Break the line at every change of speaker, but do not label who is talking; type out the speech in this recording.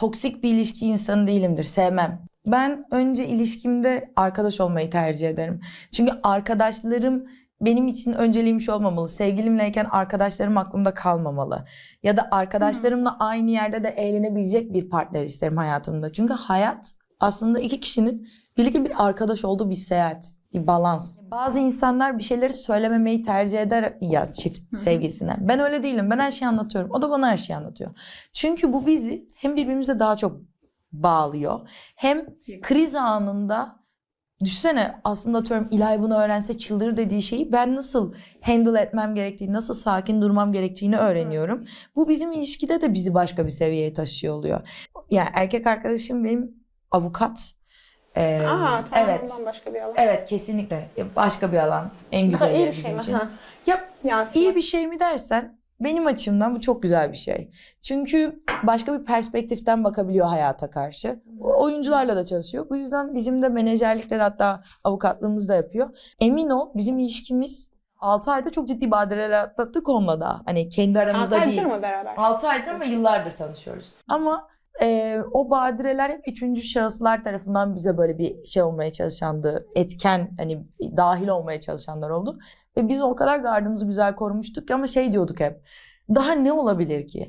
toksik bir ilişki insanı değilimdir. Sevmem. Ben önce ilişkimde arkadaş olmayı tercih ederim. Çünkü arkadaşlarım benim için önceliğim şu olmamalı. Sevgilimleyken arkadaşlarım aklımda kalmamalı. Ya da arkadaşlarımla aynı yerde de eğlenebilecek bir partner isterim hayatımda. Çünkü hayat aslında iki kişinin birlikte bir arkadaş olduğu bir seyahat, bir balans. Bazı insanlar bir şeyleri söylememeyi tercih eder ya çift sevgilisine. Ben öyle değilim. Ben her şeyi anlatıyorum. O da bana her şeyi anlatıyor. Çünkü bu bizi hem birbirimize daha çok bağlıyor. Hem kriz anında Düşünsene aslında atıyorum İlay bunu öğrense çıldırır dediği şeyi ben nasıl handle etmem gerektiğini, nasıl sakin durmam gerektiğini öğreniyorum. Bu bizim ilişkide de bizi başka bir seviyeye taşıyor oluyor. Yani erkek arkadaşım benim avukat. Ee,
Aa, tamam
evet.
başka bir alan.
Evet kesinlikle. Başka bir alan. En güzel
iyi bir şey mi?
için.
Ha.
Ya
Yansıma.
İyi bir şey mi dersen benim açımdan bu çok güzel bir şey. Çünkü başka bir perspektiften bakabiliyor hayata karşı. Oyuncularla da çalışıyor. Bu yüzden bizim de menajerlikte de hatta avukatlığımız da yapıyor. Emin ol bizim ilişkimiz 6 ayda çok ciddi badireler atlattık onunla da. Hani kendi aramızda
Altı
değil.
aydır mı beraber?
6 aydır ama yıllardır tanışıyoruz. Ama e, o badireler hep üçüncü şahıslar tarafından bize böyle bir şey olmaya çalışandı. Etken hani dahil olmaya çalışanlar oldu. Ve biz o kadar gardımızı güzel korumuştuk ki ama şey diyorduk hep. Daha ne olabilir ki?